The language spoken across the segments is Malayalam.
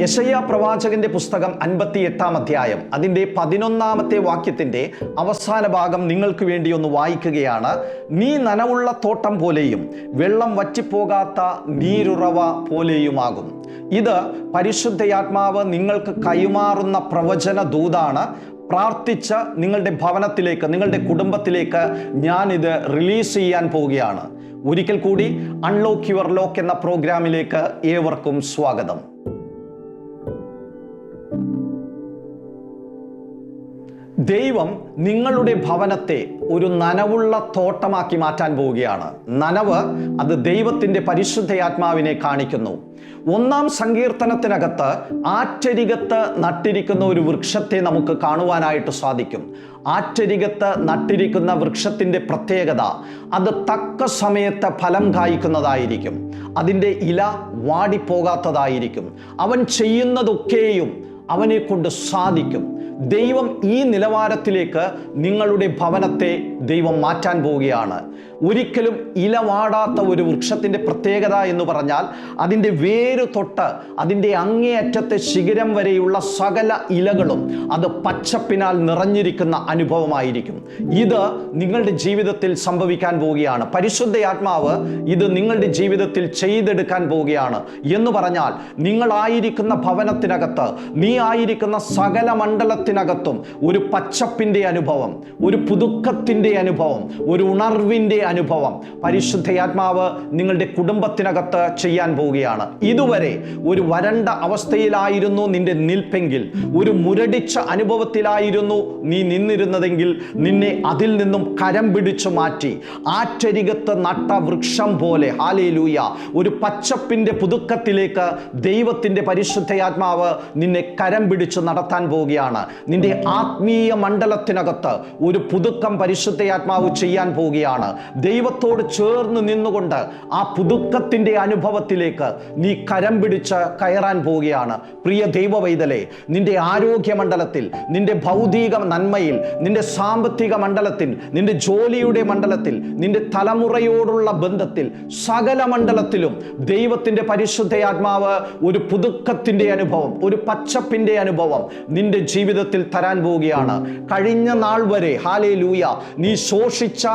യശയ്യ പ്രവാചകന്റെ പുസ്തകം അൻപത്തി എട്ടാം അധ്യായം. അതിന്റെ പതിനൊന്നാമത്തെ വാക്യത്തിന്റെ അവസാന ഭാഗം നിങ്ങൾക്ക് വേണ്ടി ഒന്ന് വായിക്കുകയാണ്. നീ നനവുള്ള തോട്ടം പോലെയും വെള്ളം വറ്റിപ്പോകാത്ത നീരുറവ പോലെയുമാകും. ഇത് പരിശുദ്ധയാത്മാവ് നിങ്ങൾക്ക് കൈമാറുന്ന പ്രവചന ദൂതാണ്. പ്രാർത്ഥിച്ച് നിങ്ങളുടെ ഭവനത്തിലേക്ക് നിങ്ങളുടെ കുടുംബത്തിലേക്ക് ഞാനിത് റിലീസ് ചെയ്യാൻ പോവുകയാണ്. ഒരിക്കൽ കൂടി അൺലോക്ക് യുവർ ലോക്ക് എന്ന പ്രോഗ്രാമിലേക്ക് ഏവർക്കും സ്വാഗതം. ദൈവം നിങ്ങളുടെ ഭവനത്തെ ഒരു നനവുള്ള തോട്ടമാക്കി മാറ്റാൻ പോവുകയാണ്. നനവ് അത് ദൈവത്തിന്റെ പരിശുദ്ധയാത്മാവിനെ കാണിക്കുന്നു. ഒന്നാം സങ്കീർത്തനത്തിനകത്ത് ആറ്റരികത്ത് നട്ടിരിക്കുന്ന ഒരു വൃക്ഷത്തെ നമുക്ക് കാണുവാനായിട്ട് സാധിക്കും. ആറ്റരികത്ത് നട്ടിരിക്കുന്ന വൃക്ഷത്തിന്റെ പ്രത്യേകത അത് തക്ക സമയത്ത് ഫലം കായ്ക്കുന്നതായിരിക്കും. അതിന്റെ ഇല വാടിപ്പോകാത്തതായിരിക്കും. അവൻ ചെയ്യുന്നതൊക്കെയും അവനെ കൊണ്ട് സാധിക്കും. ദൈവം ഈ നിലവാരത്തിലേക്ക് നിങ്ങളുടെ ഭവനത്തെ ദൈവം മാറ്റാൻ പോവുകയാണ്. ഒരിക്കലും ഇലവാടാത്ത ഒരു വൃക്ഷത്തിന്റെ പ്രത്യേകത എന്ന് പറഞ്ഞാൽ അതിന്റെ വേര് തൊട്ട് അതിന്റെ അങ്ങേയറ്റത്തെ ശിഖരം വരെയുള്ള സകല ഇലകളും അത് പച്ചപ്പിനാൽ നിറഞ്ഞിരിക്കുന്ന അനുഭവമായിരിക്കും. ഇത് നിങ്ങളുടെ ജീവിതത്തിൽ സംഭവിക്കാൻ പോവുകയാണ്. പരിശുദ്ധ ആത്മാവ് ഇത് നിങ്ങളുടെ ജീവിതത്തിൽ ചെയ്തെടുക്കാൻ പോവുകയാണ്. എന്ന് പറഞ്ഞാൽ നിങ്ങളായിരിക്കുന്ന ഭവനത്തിനകത്ത് നീ ആയിരിക്കുന്ന സകല മണ്ഡലത്തിനകത്തും ഒരു പച്ചപ്പിന്റെ അനുഭവം ഒരു പുതുക്കത്തിന്റെ അനുഭവം ഒരു ഉണർവിന്റെ അനുഭവം പരിശുദ്ധയാത്മാവ് നിങ്ങളുടെ കുടുംബത്തിനകത്ത് ചെയ്യാൻ പോവുകയാണ്. ഇതുവരെ ഒരു വരണ്ട അവസ്ഥയിലായിരുന്നു നിന്റെ നിൽപ്പെങ്കിൽ ഒരു മുരടിച്ച അനുഭവത്തിലായിരുന്നു നീ നിന്നിരുന്നതെങ്കിൽ നിന്നെ അതിൽ നിന്നും കരം പിടിച്ചു മാറ്റി ആറ്റരികത്ത് നട്ട വൃക്ഷം പോലെ ഹാലേലൂയ ഒരു പച്ചപ്പിന്റെ പുതുക്കത്തിലേക്ക് ദൈവത്തിന്റെ പരിശുദ്ധയാത്മാവ് നിന്നെ കരം പിടിച്ച് നടത്താൻ പോവുകയാണ്. നിന്റെ ആത്മീയ മണ്ഡലത്തിനകത്ത് ഒരു പുതുക്കം പരിശുദ്ധയാത്മാവ് ചെയ്യാൻ പോവുകയാണ്. ദൈവത്തോട് ചേർന്ന് നിന്നുകൊണ്ട് ആ പുതുക്കത്തിന്റെ അനുഭവത്തിലേക്ക് നീ കരം പിടിച്ച് കയറാൻ പോവുകയാണ്. പ്രിയ ദൈവവൈതലെ നിന്റെ ആരോഗ്യ മണ്ഡലത്തിൽ നിന്റെ ഭൗതിക നന്മയിൽ നിന്റെ സാമ്പത്തിക മണ്ഡലത്തിൽ നിന്റെ ജോലിയുടെ മണ്ഡലത്തിൽ നിന്റെ തലമുറയോടുള്ള ബന്ധത്തിൽ സകല മണ്ഡലത്തിലും ദൈവത്തിന്റെ പരിശുദ്ധയാത്മാവ് ഒരു പുതുക്കത്തിന്റെ അനുഭവം ഒരു പച്ചപ്പിന്റെ അനുഭവം നിന്റെ ജീവിതത്തിൽ തരാൻ പോവുകയാണ്. കഴിഞ്ഞ നാൾ വരെ ഹാലേ ലൂയ നീ ശോഷിച്ച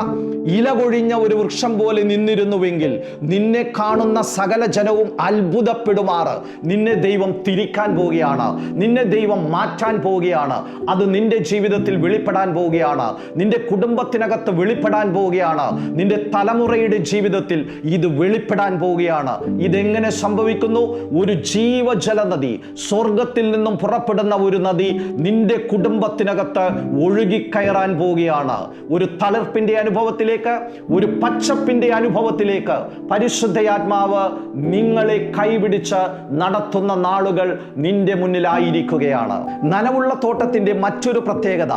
ഇല കൊഴിഞ്ഞ ഒരു വൃക്ഷം പോലെ നിന്നിരുന്നുവെങ്കിൽ നിന്നെ കാണുന്ന സകല ജനവും അത്ഭുതപ്പെടുമാറ്. നിന്നെ ദൈവം തിരിക്കാൻ പോവുകയാണ്. നിന്നെ ദൈവം മാറ്റാൻ പോവുകയാണ്. അത് നിന്റെ ജീവിതത്തിൽ വെളിപ്പെടാൻ പോവുകയാണ്. നിന്റെ കുടുംബത്തിനകത്ത് വെളിപ്പെടാൻ പോവുകയാണ്. നിന്റെ തലമുറയുടെ ജീവിതത്തിൽ ഇത് വെളിപ്പെടാൻ പോവുകയാണ്. ഇതെങ്ങനെ സംഭവിക്കുന്നു? ഒരു ജീവജല നദി സ്വർഗത്തിൽ നിന്നും പുറപ്പെടുന്ന ഒരു നദി നിന്റെ കുടുംബത്തിനകത്ത് ഒഴുകിക്കയറാൻ പോവുകയാണ്. ഒരു തളിർപ്പിന്റെ അനുഭവത്തിലേക്ക് ഒരു പച്ചപ്പിന്റെ അനുഭവത്തിലേക്ക് പരിശുദ്ധയാത്മാവ് നിങ്ങളെ കൈപിടിച്ച് നടത്തുന്ന നാളുകൾ നിന്റെ മുന്നിലായിരിക്കുകയാണ്. നനവുള്ള തോട്ടത്തിന്റെ മറ്റൊരു പ്രത്യേകത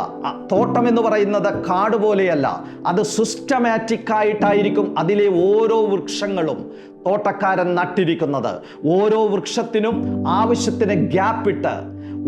തോട്ടം എന്ന് പറയുന്നത് കാട് പോലെയല്ല അത് സിസ്റ്റമാറ്റിക് ആയിട്ടായിരിക്കും അതിലെ ഓരോ വൃക്ഷങ്ങളും. തോട്ടക്കാരൻ നട്ടിരിക്കുന്നത്. ഓരോ വൃക്ഷത്തിനും ആവശ്യത്തിന് ഗ്യാപ്പിട്ട്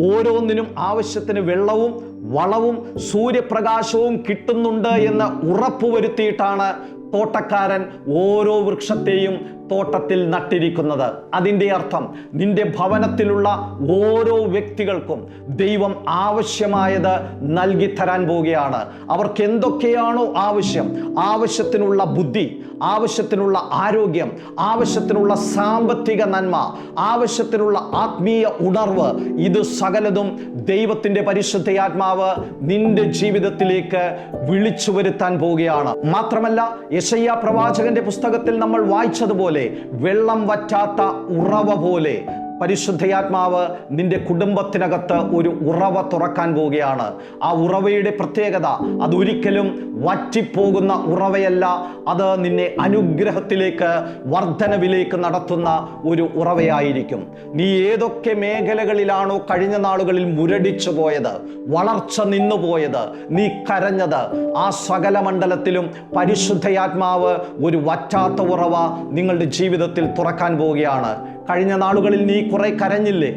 ഓരോന്നിനും ആവശ്യത്തിന് വെള്ളവും വളവും സൂര്യപ്രകാശവും കിട്ടുന്നുണ്ട് എന്ന് ഉറപ്പുവരുത്തിയിട്ടാണ് തോട്ടക്കാരൻ ഓരോ വൃക്ഷത്തെയും തോട്ടത്തിൽ നട്ടിരിക്കുന്നത്. അതിന്റെ അർത്ഥം നിന്റെ ഭവനത്തിലുള്ള ഓരോ വ്യക്തികൾക്കും ദൈവം ആവശ്യമായത് നൽകി തരാൻ പോവുകയാണ്. അവർക്ക് എന്തൊക്കെയാണോ ആവശ്യം? ആവശ്യത്തിനുള്ള ബുദ്ധി ആവശ്യത്തിനുള്ള ആരോഗ്യം ആവശ്യത്തിനുള്ള സാമ്പത്തിക നന്മ ആവശ്യത്തിനുള്ള ആത്മീയ ഉണർവ് ഇത് സകലതും ദൈവത്തിന്റെ പരിശുദ്ധയാത്മാവ് നിന്റെ ജീവിതത്തിലേക്ക് വിളിച്ചു വരുത്താൻ പോവുകയാണ്. മാത്രമല്ല യശയ്യ പ്രവാചകന്റെ പുസ്തകത്തിൽ നമ്മൾ വായിച്ചതുപോലെ വെള്ളം വറ്റാത്ത ഉറവ പോലെ പരിശുദ്ധയാത്മാവ് നിന്റെ കുടുംബത്തിനകത്ത് ഒരു ഉറവ തുറക്കാൻ പോവുകയാണ്. ആ ഉറവയുടെ പ്രത്യേകത അതൊരിക്കലും വറ്റിപ്പോകുന്ന ഉറവയല്ല. അത് നിന്നെ അനുഗ്രഹത്തിലേക്ക് വർധനവിലേക്ക് നടത്തുന്ന ഒരു ഉറവയായിരിക്കും. നീ ഏതൊക്കെ മേഖലകളിലാണോ കഴിഞ്ഞ നാളുകളിൽ മുരടിച്ചു പോയത് വളർച്ച നിന്നുപോയത് നീ കരഞ്ഞത് ആ സകല മണ്ഡലത്തിലും പരിശുദ്ധയാത്മാവ് ഒരു വറ്റാത്ത ഉറവ നിങ്ങളുടെ ജീവിതത്തിൽ തുറക്കാൻ പോവുകയാണ്. കഴിഞ്ഞ നാളുകളിൽ നീ കുറെ കരഞ്ഞില്ലേ?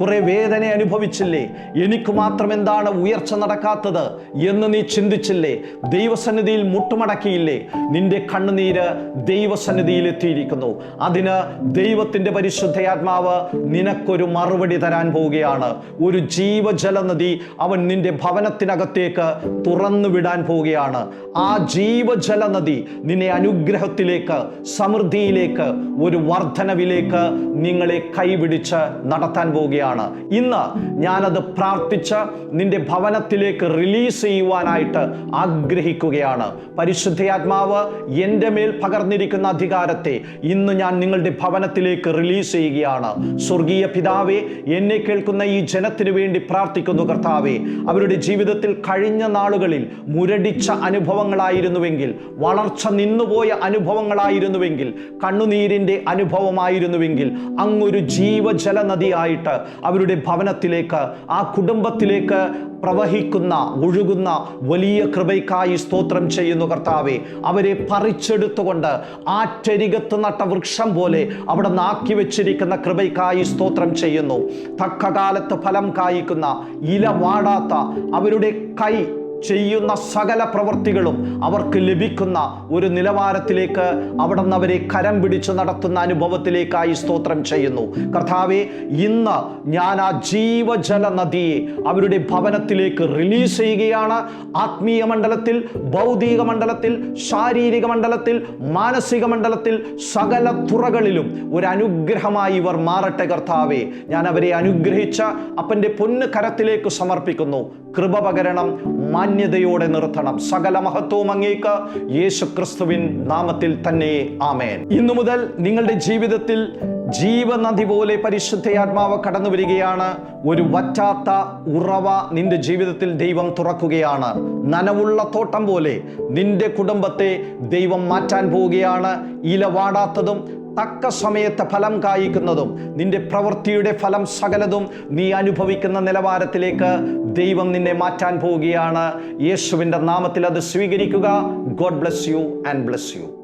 കുറെ വേദന അനുഭവിച്ചില്ലേ? എനിക്ക് മാത്രം എന്താണ് ഉയർച്ച നടക്കാത്തത് എന്ന് നീ ചിന്തിച്ചില്ലേ? ദൈവസന്നിധിയിൽ മുട്ടുമടക്കിയില്ലേ? നിന്റെ കണ്ണുനീര് ദൈവസന്നിധിയിൽ എത്തിയിരിക്കുന്നു. അതിന് ദൈവത്തിന്റെ പരിശുദ്ധയാത്മാവ് നിനക്കൊരു മറുപടി തരാൻ പോവുകയാണ്. ഒരു ജീവജലനദി അവൻ നിന്റെ ഭവനത്തിനകത്തേക്ക് തുറന്നു വിടാൻ പോവുകയാണ്. ആ ജീവജലനദി നിന്നെ അനുഗ്രഹത്തിലേക്ക് സമൃദ്ധിയിലേക്ക് ഒരു വർധനവിലേക്ക് നിങ്ങളെ കൈപിടിച്ച് നടത്താൻ പോവുകയാണ്. ഇന്ന് ഞാനത് പ്രാർത്ഥിച്ച് നിന്റെ ഭവനത്തിലേക്ക് റിലീസ് ചെയ്യുവാനായിട്ട് ആഗ്രഹിക്കുകയാണ്. പരിശുദ്ധയാത്മാവ് എന്റെ മേൽ പകർന്നിരിക്കുന്ന അധികാരത്തെ ഇന്ന് ഞാൻ നിങ്ങളുടെ ഭവനത്തിലേക്ക് റിലീസ് ചെയ്യുകയാണ്. സ്വർഗീയ പിതാവെ എന്നെ കേൾക്കുന്ന ഈ ജനത്തിനു വേണ്ടി പ്രാർത്ഥിക്കുന്നു കർത്താവെ. അവരുടെ ജീവിതത്തിൽ കഴിഞ്ഞ നാളുകളിൽ മുരടിച്ച അനുഭവങ്ങളായിരുന്നുവെങ്കിൽ വളർച്ച നിന്നുപോയ അനുഭവങ്ങളായിരുന്നുവെങ്കിൽ കണ്ണുനീരിന്റെ അനുഭവമായിരുന്നുവെങ്കിൽ അങ്ങൊരു ജീവജല നദിയായിട്ട് അവരുടെ ഭവനത്തിലേക്ക് ആ കുടുംബത്തിലേക്ക് പ്രവഹിക്കുന്ന ഒഴുകുന്ന വലിയ കൃപയ്ക്കായി സ്തോത്രം ചെയ്യുന്നു കർത്താവെ. അവരെ പറിച്ചെടുത്തുകൊണ്ട് ആറ്റരികത്ത് നട്ട വൃക്ഷം പോലെ അവിടെ നാക്കി വെച്ചിരിക്കുന്ന കൃപയ്ക്കായി സ്തോത്രം ചെയ്യുന്നു. തക്ക കാലത്ത് ഫലം കായ്ക്കുന്ന ഇല വാടാത്ത അവരുടെ കൈ ചെയ്യുന്ന സകല പ്രവൃത്തികളും അവർക്ക് ലഭിക്കുന്ന ഒരു നിലവാരത്തിലേക്ക് അവിടെ നിന്ന് അവരെ കരം പിടിച്ച് നടത്തുന്ന അനുഭവത്തിലേക്കായി സ്തോത്രം ചെയ്യുന്നു. കർത്താവെ ഇന്ന് ഞാൻ ആ ജീവജല നദിയെ അവരുടെ ഭവനത്തിലേക്ക് റിലീസ് ചെയ്യുകയാണ്. ആത്മീയ മണ്ഡലത്തിൽ ഭൗതിക മണ്ഡലത്തിൽ ശാരീരിക മണ്ഡലത്തിൽ മാനസിക മണ്ഡലത്തിൽ സകല തുറകളിലും ഒരു അനുഗ്രഹമായി ഇവർ മാറട്ടെ കർത്താവെ. ഞാൻ അവരെ അനുഗ്രഹിച്ച അപ്പന്റെ പൊന്ന് കരത്തിലേക്ക് സമർപ്പിക്കുന്നു. കൃപ പകരണം മാന്യതയോടെ നിർത്തണം. സകല മഹത്വവും അങ്ങേക്ക് യേശു ക്രിസ്തുവിൻ നാമത്തിൽ തന്നെ. ആമേൻ. ഇന്നു മുതൽ നിങ്ങളുടെ ജീവിതത്തിൽ ജീവനദി പോലെ പരിശുദ്ധയാത്മാവ് കടന്നു വരികയാണ്. ഒരു വറ്റാത്ത ഉറവ നിന്റെ ജീവിതത്തിൽ ദൈവം തുറക്കുകയാണ്. നനവുള്ള തോട്ടം പോലെ നിന്റെ കുടുംബത്തെ ദൈവം മാറ്റാൻ പോവുകയാണ്. ഇല വാടാത്തതും തക്ക സമയത്ത് ഫലം കായ്ക്കുന്നതും നിന്റെ പ്രവൃത്തിയുടെ ഫലം സകലതും നീ അനുഭവിക്കുന്ന നിലവാരത്തിലേക്ക് ദൈവം നിന്നെ മാറ്റാൻ പോവുകയാണ്. യേശുവിന്റെ നാമത്തിൽ അത് സ്വീകരിക്കുക. God bless you and bless you